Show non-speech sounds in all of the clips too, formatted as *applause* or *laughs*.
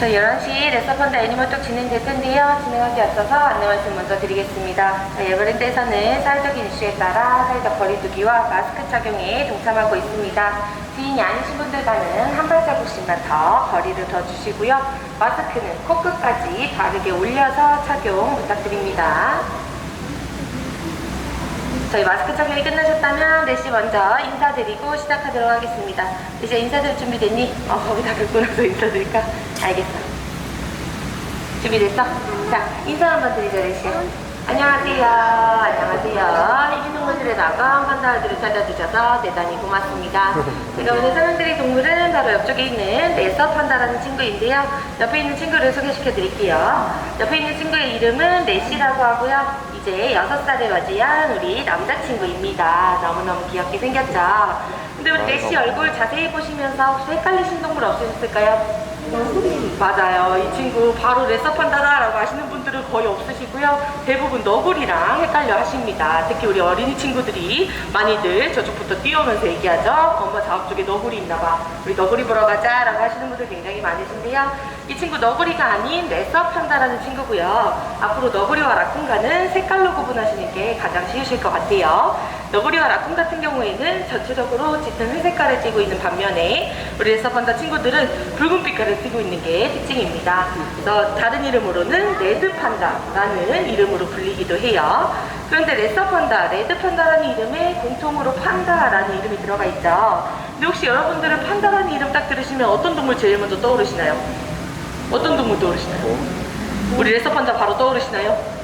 저 11시 레서펀드 애니멀톡 진행될 텐데요. 진행하기 앞서서 안내 말씀 먼저 드리겠습니다. 자, 에버랜드에서는 사회적인 이슈에 따라 사회적 거리두기와 마스크 착용에 동참하고 있습니다. 지인이 아니신 분들과는 한 발자국씩만 더 거리를 더 주시고요. 마스크는 코끝까지 바르게 올려서 착용 부탁드립니다. 저희 마스크 착용이 끝나셨다면 넷시 먼저 인사드리고 시작하도록 하겠습니다. 이제 인사드릴 준비 됐니? 어, 거기다 긁고 나서 인사드릴까? 알겠어. 준비됐어? 자, 인사 한번 드리자, 넷시. 안녕하세요. 안녕하세요. 희귀 동물들의 나가 판다들을 찾아주셔서 대단히 고맙습니다. 제가 오늘 설명드릴 동물은 바로 옆쪽에 있는 레서 판다라는 친구인데요. 옆에 있는 친구를 소개시켜 드릴게요. 옆에 있는 친구의 이름은 넷시라고 하고요. 이제 6살을 맞이한 우리 남자친구입니다. 너무너무 귀엽게 생겼죠? 근데 우리 넷시 얼굴 자세히 보시면서 혹시 헷갈리신 동물 없으셨을까요? 맞아요. 이 친구 바로 레서판다라고 하시는 분들은 거의 없으시고요. 대부분 너구리랑 헷갈려 하십니다. 특히 우리 어린이 친구들이 많이들 저쪽부터 뛰어오면서 얘기하죠. 엄마 저쪽에 너구리 있나봐. 우리 너구리 보러 가자라고 하시는 분들 굉장히 많으신데요. 이 친구 너구리가 아닌 레서판다라는 친구고요. 앞으로 너구리와 라쿤과는 색깔로 구분하시는 게 가장 쉬우실 것 같아요. 너구리와 라쿤 같은 경우에는 전체적으로 짙은 회색깔을 띠고 있는 반면에 우리 레서판다 친구들은 붉은 빛깔을 띠고 있는 게 특징입니다. 그래서 다른 이름으로는 레드판다라는 이름으로 불리기도 해요. 그런데 레서판다, 레드판다라는 이름에 공통으로 판다라는 이름이 들어가 있죠. 근데 혹시 여러분들은 판다라는 이름 딱 들으시면 어떤 동물 제일 먼저 떠오르시나요? 어떤 동물 떠오르시나요? 우리 레서판다 바로 떠오르시나요?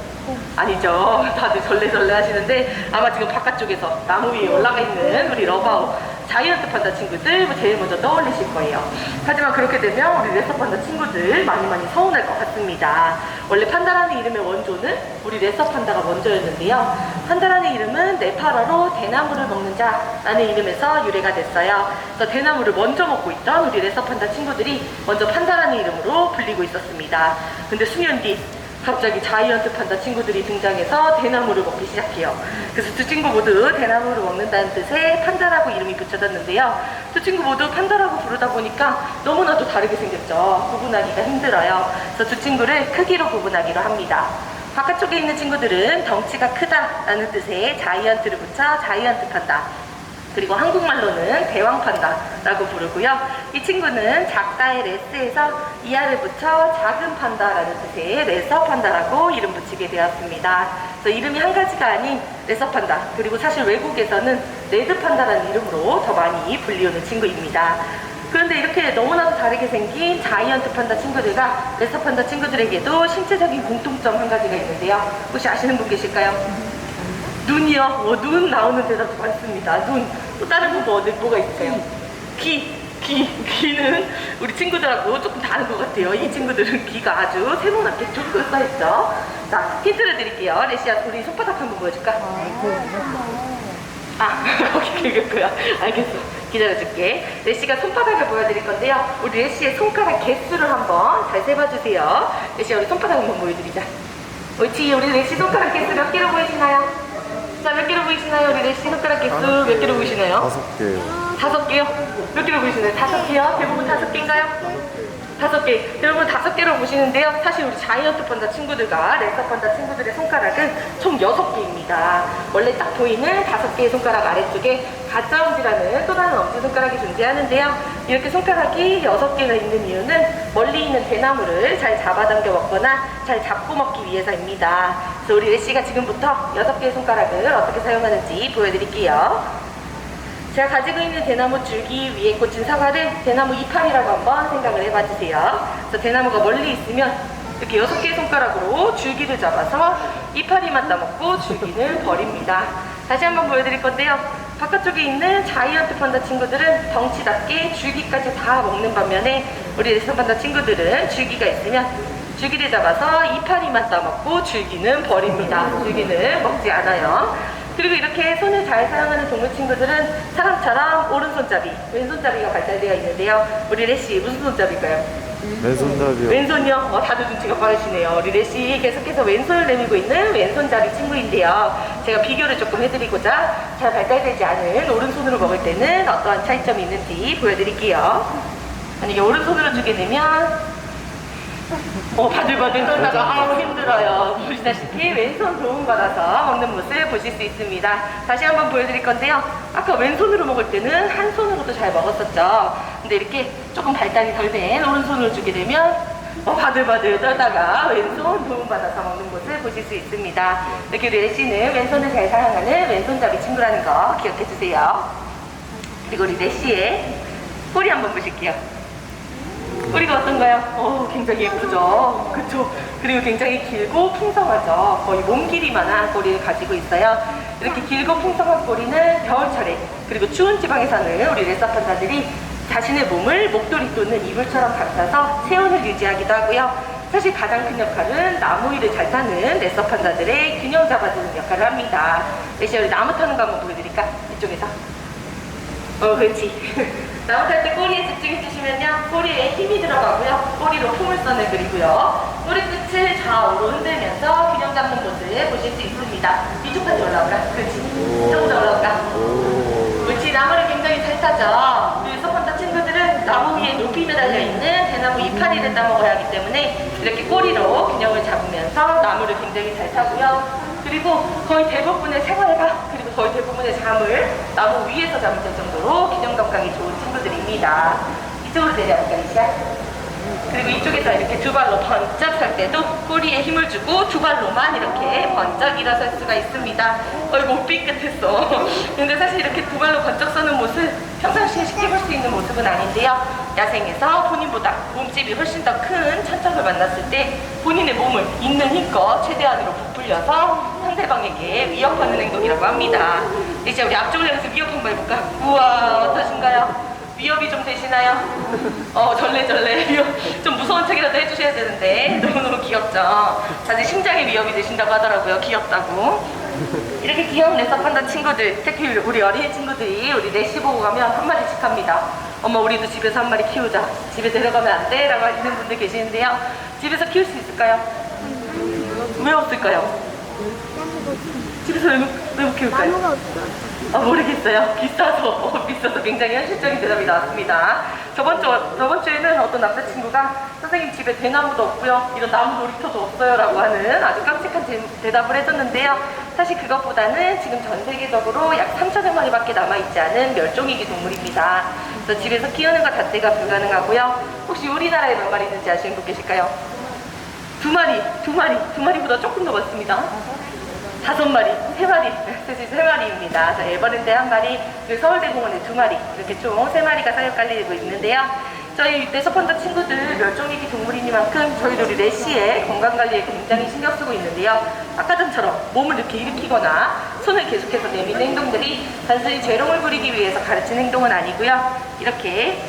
아니죠. *laughs* 다들 절레절레 하시는데 아마 지금 바깥쪽에서 나무 위에 올라가 있는 우리 러바우 자이언트 판다 친구들 제일 먼저 떠올리실 거예요. 하지만 그렇게 되면 우리 레서 판다 친구들 많이 많이 서운할 것 같습니다. 원래 판다라는 이름의 원조는 우리 레서 판다가 먼저였는데요. 판다라는 이름은 네팔어로 대나무를 먹는 자라는 이름에서 유래가 됐어요. 그래서 대나무를 먼저 먹고 있던 우리 레서 판다 친구들이 먼저 판다라는 이름으로 불리고 있었습니다. 근데 수년 뒤 갑자기 자이언트 판다 친구들이 등장해서 대나무를 먹기 시작해요. 그래서 두 친구 모두 대나무를 먹는다는 뜻의 판다라고 이름이 붙여졌는데요. 두 친구 모두 판다라고 부르다 보니까 너무나도 다르게 생겼죠. 구분하기가 힘들어요. 그래서 두 친구를 크기로 구분하기로 합니다. 바깥쪽에 있는 친구들은 덩치가 크다라는 뜻의 자이언트를 붙여 자이언트 판다. 그리고 한국말로는 대왕판다라고 부르고요. 이 친구는 작다의 레스에서 이하를 붙여 작은 판다라는 뜻의 레서 판다라고 이름 붙이게 되었습니다. 그래서 이름이 한 가지가 아닌 레서 판다 그리고 사실 외국에서는 레드 판다라는 이름으로 더 많이 불리우는 친구입니다. 그런데 이렇게 너무나도 다르게 생긴 자이언트 판다 친구들과 레서 판다 친구들에게도 신체적인 공통점 한 가지가 있는데요. 혹시 아시는 분 계실까요? 눈이요. 어, 눈 나오는 데도 많습니다. 눈. 또 다른 분 뭐, 뭐가 있어요? 귀. 귀. 귀는 우리 친구들하고 조금 다른 것 같아요. 이 친구들은 귀가 아주 세모나게 쭉 써있죠. 자, 힌트를 드릴게요. 레시아, 우리 손바닥 한번 보여줄까? 아, *laughs* 오케이, 그거야. 알겠어. 기다려줄게. 레시가 손바닥을 보여드릴 건데요. 우리 레시의 손가락 개수를 한번 잘 세봐주세요. 레시야, 우리 손바닥 한번 보여드리자. 옳지, 우리 레시 손가락 개수 몇 개로 보이시나요? 보이시나요? 우리 레시 손가락 개수 몇 개로 보이시나요? 다섯 개요. 다섯 개요? 몇 개로 보이시나요? 다섯 개요? 대부분 다섯 개인가요? 다섯 개. 여러분 다섯 개로 보시는데요. 사실 우리 자이언트 판다 친구들과 레서 판다 친구들의 손가락은 총 여섯 개입니다. 원래 딱 보이는 다섯 개의 손가락 아래쪽에 가짜 엄지라는 또 다른 엄지 손가락이 존재하는데요. 이렇게 손가락이 여섯 개가 있는 이유는 멀리 있는 대나무를 잘 잡아당겨 먹거나 잘 잡고 먹기 위해서입니다. 그래서 우리 레시가 지금부터 여섯 개의 손가락을 어떻게 사용하는지 보여드릴게요. 제가 가지고 있는 대나무 줄기 위에 꽂힌 사과를 대나무 이파리라고 한번 생각을 해봐 주세요. 그래서 대나무가 멀리 있으면 이렇게 여섯 개의 손가락으로 줄기를 잡아서 이파리만 따먹고 줄기는 *laughs* 버립니다. 다시 한번 보여드릴 건데요. 바깥쪽에 있는 자이언트 판다 친구들은 덩치답게 줄기까지 다 먹는 반면에 우리 레슨 판다 친구들은 줄기가 있으면 줄기를 잡아서 이파리만 따먹고 줄기는 버립니다. 줄기는 먹지 않아요. 그리고 이렇게 손을 잘 사용하는 동물 친구들은 사람처럼 오른손잡이, 왼손잡이가 발달되어 있는데요. 우리 레시 무슨 손잡이일까요? 왼손잡이요. 왼손이요? 어, 다들 눈치가 빠르시네요. 우리 레시 계속해서 왼손을 내밀고 있는 왼손잡이 친구인데요. 제가 비교를 조금 해드리고자 잘 발달되지 않은 오른손으로 먹을 때는 어떠한 차이점이 있는지 보여드릴게요. 만약에 오른손으로 주게 되면 어, 바들바들 떨다가 아우 힘들어요. 보시다시피 왼손 도움받아서 먹는 모습 보실 수 있습니다. 다시 한번 보여드릴 건데요. 아까 왼손으로 먹을 때는 한 손으로도 잘 먹었었죠. 근데 이렇게 조금 발달이 덜 된 오른손으로 주게 되면 어, 바들바들 떨다가 왼손 도움받아서 먹는 모습 보실 수 있습니다. 이렇게 우리 레시는 왼손을 잘 사용하는 왼손잡이 친구라는 거 기억해 주세요. 그리고 우리 레시의 꼬리 한번 보실게요. 꼬리가 어떤가요? 어, 굉장히 예쁘죠? 그쵸? 그리고 굉장히 길고 풍성하죠? 거의 몸 길이만한 꼬리를 가지고 있어요. 이렇게 길고 풍성한 꼬리는 겨울철에 그리고 추운 지방에서는 우리 레서판다들이 자신의 몸을 목도리 또는 이불처럼 감싸서 체온을 유지하기도 하고요. 사실 가장 큰 역할은 나무 위를 잘 타는 레서판다들의 균형 잡아주는 역할을 합니다. 대신 우리 나무 타는 거 한번 보여드릴까? 이쪽에서. 어, 그렇지. *laughs* 나무 탈 때 꼬리에 집중해 주시면요. 꼬리에 힘이 들어가고요. 꼬리로 풍물선을 그리고요. 꼬리 끝을 좌우로 흔들면서 균형 잡는 모습 보실 수 있습니다. 이쪽까지 올라올까? 그렇지. 좀더 올라올까? 오. 그렇지. 나무를 굉장히 잘 타죠. 우리 서펀터 친구들은 나무 위에 높이 매달려 있는 대나무 이파리를 따먹어야 하기 때문에 이렇게 꼬리로 균형을 잡으면서 나무를 굉장히 잘 타고요. 그리고 거의 대부분의 생활과 그리고 거의 대부분의 잠을 나무 위에서 잠을 잘 정도로 균형 감각이 좋은 친구들입니다. 이쪽으로 내려볼까, 이시야? 그리고 이쪽에서 이렇게 두 발로 번쩍 설 때도 꼬리에 힘을 주고 두 발로만 이렇게 번쩍 일어설 수가 있습니다. 어이구, 삐끗했어. *laughs* 근데 사실 이렇게 두 발로 번쩍 서는 모습 평상시에 쉽게 볼 수 있는 모습은 아닌데요. 야생에서 본인보다 몸집이 훨씬 더 큰 천적을 만났을 때 본인의 몸을 있는 힘껏 최대한으로 부풀려서 상대방에게 위협하는 행동이라고 합니다. 이제 우리 앞쪽을 향해서 위협 한번 해볼까? 우와? 위협이 좀 되시나요? 어, 절레절레. 좀 무서운 척이라도 해주셔야 되는데, 너무너무 귀엽죠? 사실 심장에 위협이 되신다고 하더라고요. 귀엽다고. 이렇게 귀여운 레서판다 친구들, 특히 우리 어린이 친구들이 우리 내시 보고 가면 한마디씩 합니다. 엄마, 우리도 집에서 한 마리 키우자. 집에 데려가면 안 돼? 라고 하시는 분들 계시는데요. 집에서 키울 수 있을까요? 왜 없을까요? 집에서 왜, 못- 왜못 키울까요? 나무가 없어. 아, 모르겠어요. 비싸서, 어, *laughs* 비싸서 굉장히 현실적인 대답이 나왔습니다. 저번 주, 저번 주에는 어떤 남자친구가 선생님 집에 대나무도 없고요. 이런 나무 놀이터도 없어요. 라고 하는 아주 깜찍한 제- 대답을 해줬는데요. 사실 그것보다는 지금 전 세계적으로 약 3천여 마리밖에 남아있지 않은 멸종위기 동물입니다. 그래서 집에서 키우는 것 자체가 불가능하고요. 혹시 우리나라에 몇 마리 있는지 아시는 분 계실까요? 두 마리, 두 마리, 두 마리보다 조금 더 많습니다. 다섯 마리, 세 마리, 세 마리입니다. 자, 에버랜드 한 마리, 그리고 서울대 공원에 두 마리, 이렇게 총 세 마리가 사육 깔리고 있는데요. 저희 레서펀더 친구들 멸종위기 동물이니만큼 저희도 우리 레시의 건강관리에 굉장히 신경 쓰고 있는데요. 아까 전처럼 몸을 이렇게 일으키거나 손을 계속해서 내미는 행동들이 단순히 재롱을 부리기 위해서 가르친 행동은 아니고요. 이렇게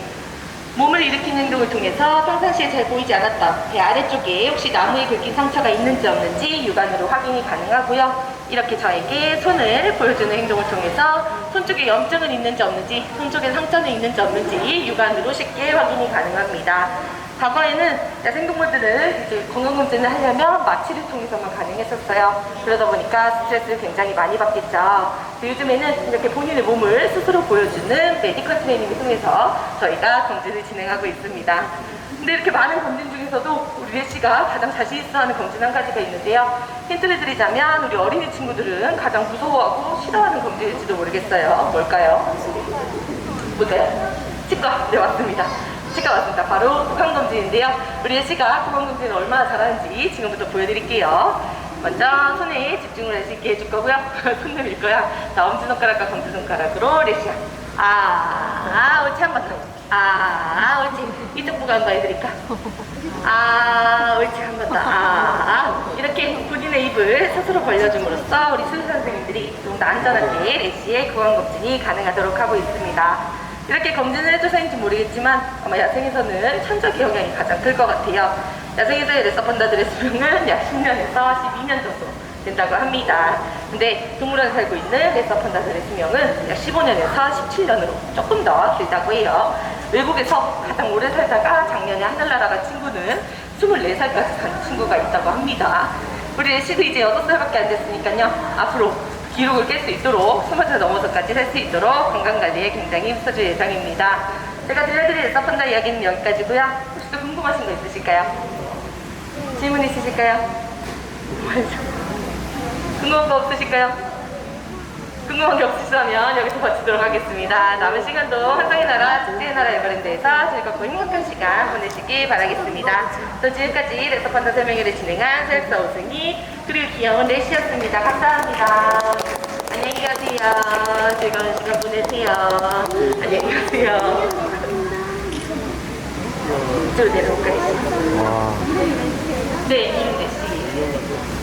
몸을 일으키는 행동을 통해서 평상시에 잘 보이지 않았던 배 아래쪽에 혹시 나무에 긁힌 상처가 있는지 없는지 육안으로 확인이 가능하고요. 이렇게 저에게 손을 보여주는 행동을 통해서 손 쪽에 염증은 있는지 없는지, 손 쪽에 상처는 있는지 없는지 육안으로 쉽게 확인이 가능합니다. 과거에는 야생동물들을 이제 건강검진을 하려면 마취를 통해서만 가능했었어요. 그러다 보니까 스트레스를 굉장히 많이 받겠죠. 요즘에는 이렇게 본인의 몸을 스스로 보여주는 메디컬 트레이닝을 통해서 저희가 검진을 진행하고 있습니다. 근데 이렇게 많은 검진 중에서도 우리 레씨가 가장 자신 있어 하는 검진 한 가지가 있는데요. 힌트를 드리자면 우리 어린이 친구들은 가장 무서워하고 싫어하는 검진일지도 모르겠어요. 뭘까요? 뭐가요? 치과. 네, 맞습니다. 치과 맞습니다. 바로 구강검진인데요. 우리 예씨가 구강검진을 얼마나 잘하는지 지금부터 보여드릴게요. 먼저 손에 집중을 할 수 있게 해줄 거고요. *laughs* 손 내밀 거야. 자, 엄지손가락과 검지손가락으로 레시야. 아, 아, 옳지. 한 번 더. 아, 옳지. 이쪽 부가 한번 해드릴까? 아, 옳지. 한 번 더. 아, 이렇게 본인의 입을 스스로 벌려줌으로써 우리 수의사 선생님들이 좀더 안전하게 레시의 구강검진이 가능하도록 하고 있습니다. 이렇게 검진을 해줘서 인지 모르겠지만 아마 야생에서는 천적 기억량이 가장 클 것 같아요. 야생에서의 레서펀더들의 수명은 약 10년에서 12년 정도 된다고 합니다. 근데 동물원에 살고 있는 레서펀더들의 수명은 약 15년에서 17년으로 조금 더 길다고 해요. 외국에서 가장 오래 살다가 작년에 하늘나라 간 친구는 24살까지 간 친구가 있다고 합니다. 우리 애쉬도 이제 6살밖에 안 됐으니까요. 앞으로 기록을 깰 수 있도록 20살 넘어서까지 살수 있도록 건강관리에 굉장히 힘써줄 예정입니다. 제가 들려드릴 레서펀더 이야기는 여기까지고요. 혹시 또 궁금하신 거 있으실까요? 질문 있으실까요? *laughs* 궁금한 거 없으실까요? 궁금한 게 없으시다면 여기서 마치도록 하겠습니다. 남은 시간도 환상의 나라, 축제의 나라 에버랜드에서 즐겁고 행복한 시간 보내시길 바라겠습니다. 또 지금까지 레서판다 설명회를 진행한 셀사 오승희 그리고 귀여운 레시였습니다. 감사합니다. 가세요. 즐거운 시간 보내세요. 안녕히 가세요. 이쪽으로 내려올까요? 와. 네, 이은혜 씨.